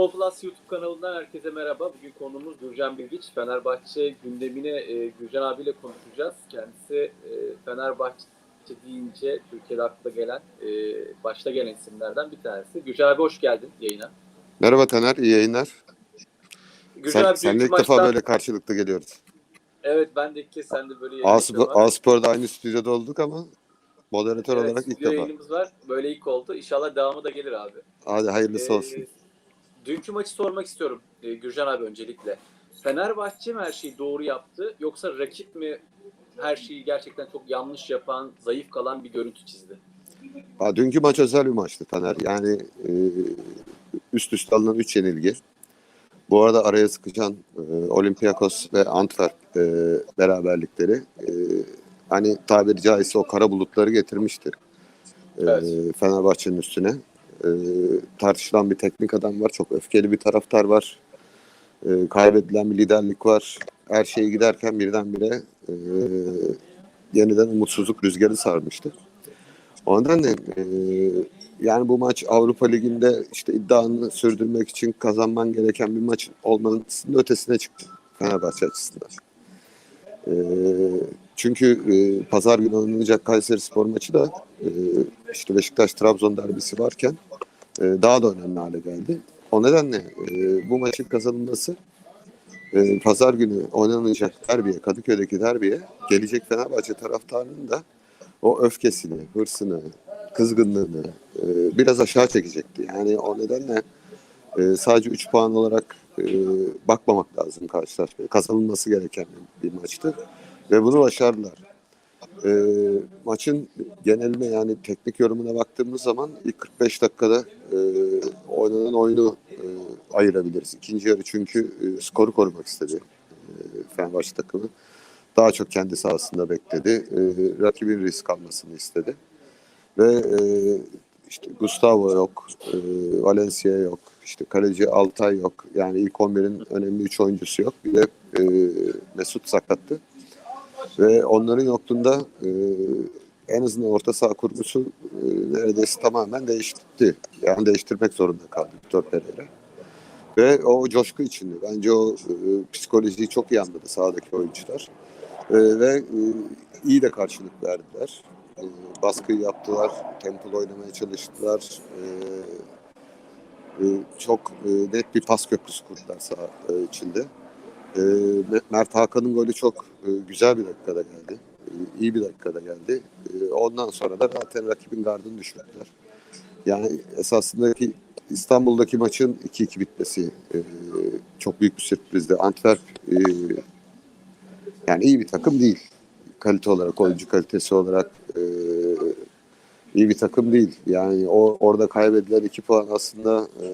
Futbol Plus YouTube kanalından herkese merhaba. Bugün konumuz Gürcan Bilgiç. Fenerbahçe gündemine e, Gürcan abiyle konuşacağız. Kendisi e, Fenerbahçe deyince Türkiye'de akla gelen, e, başta gelen isimlerden bir tanesi. Gürcan abi hoş geldin yayına. Merhaba Taner, iyi yayınlar. Gürcan Sen, abi senle dünkü ilk defa maçtan- böyle karşılıklı geliyoruz. Evet ben de ilk kez böyle yayın A-Spor, yapıyorum. A-Spor'da aynı stüdyoda olduk ama moderatör Evet, olarak ilk defa. yayınımız var. Böyle ilk oldu. İnşallah devamı da gelir abi. Hadi hayırlısı Ee, olsun. Dünkü maçı sormak istiyorum e, Gürcan abi öncelikle. Fenerbahçe mi her şeyi doğru yaptı yoksa rakip mi her şeyi gerçekten çok yanlış yapan, zayıf kalan bir görüntü çizdi? Ha, dünkü maç özel bir maçtı Taner. Yani e, üst üste alınan 3 yenilgi. Bu arada araya sıkışan e, Olympiakos ve Antwerp e, beraberlikleri e, hani tabiri caizse o kara bulutları getirmiştir. E, Evet. Fenerbahçe'nin üstüne. E, tartışılan bir teknik adam var. Çok öfkeli bir taraftar var. E, kaybedilen bir liderlik var. Her şey giderken birdenbire e, yeniden umutsuzluk rüzgarı sarmıştı. O nedenle e, yani bu maç Avrupa Ligi'nde işte iddianı sürdürmek için kazanman gereken bir maç olmasının ötesine çıktı Fenerbahçe açısından. E, çünkü e, pazar günü oynanacak Kayseri Spor maçı da e, işte Beşiktaş-Trabzon derbisi varken e, daha da önemli hale geldi. O nedenle e, bu maçın kazanılması e, pazar günü oynanacak derbiye, Kadıköy'deki derbiye gelecek Fenerbahçe taraftarının da o öfkesini, hırsını, kızgınlığını e, biraz aşağı çekecekti. Yani o nedenle e, sadece 3 puan olarak e, bakmamak lazım karşılaşmaya. Kazanılması gereken bir maçtı ve bunu başardılar. E, maçın geneline yani teknik yorumuna baktığımız zaman ilk 45 dakikada e, oynanan oyunu e, ayırabiliriz. İkinci yarı çünkü e, skoru korumak istedi e, Fenerbahçe takımı daha çok kendi sahasında bekledi. E, rakibin risk almasını istedi. Ve e, işte Gustavo yok, e, Valencia yok, işte kaleci Altay yok. Yani ilk 11'in önemli 3 oyuncusu yok. Bir de e, Mesut sakattı. Ve onların yokluğunda e, en azından orta saha kurgusu e, neredeyse tamamen değişti. Yani değiştirmek zorunda kaldı Vitor Pereira. Ve o coşku içinde. Bence o e, psikolojiyi çok iyi anladı sahadaki oyuncular. E, ve e, iyi de karşılık verdiler. E, baskıyı yaptılar, tempolu oynamaya çalıştılar. E, e, çok e, net bir pas köprüsü kurdular saha e, içinde. E, Mert Hakan'ın golü çok e, güzel bir dakikada geldi. E, iyi bir dakikada geldi. E, ondan sonra da zaten rakibin gardını düşürdüler. Yani esasındaki İstanbul'daki maçın 2-2 bitmesi e, çok büyük bir sürprizdi. Antwerp e, yani iyi bir takım değil. Kalite olarak, oyuncu kalitesi olarak e, iyi bir takım değil. Yani o orada kaybedilen 2 puan aslında e,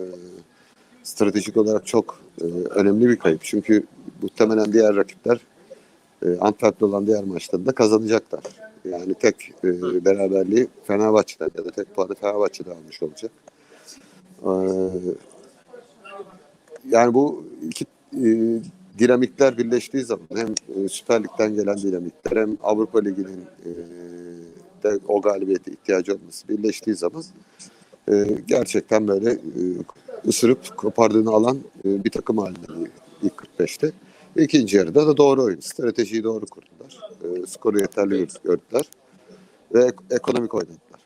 stratejik olarak çok e, önemli bir kayıp. Çünkü muhtemelen diğer rakipler e, Antwerp'le olan diğer maçlarında kazanacaklar. Yani tek e, beraberliği Fenerbahçe'den ya da tek puanı Fenerbahçe'de almış olacak. Ee, yani bu iki e, dinamikler birleştiği zaman hem e, Süper Lig'den gelen dinamikler hem Avrupa Ligi'nin e, de o galibiyete ihtiyacı olması birleştiği zaman e, gerçekten böyle e, ısırıp kopardığını alan e, bir takım halinde ilk 45'te. İkinci yarıda da doğru oyun. Stratejiyi doğru kurdular. E, skoru yeterli gördüler. Ve ek- ekonomik oynadılar.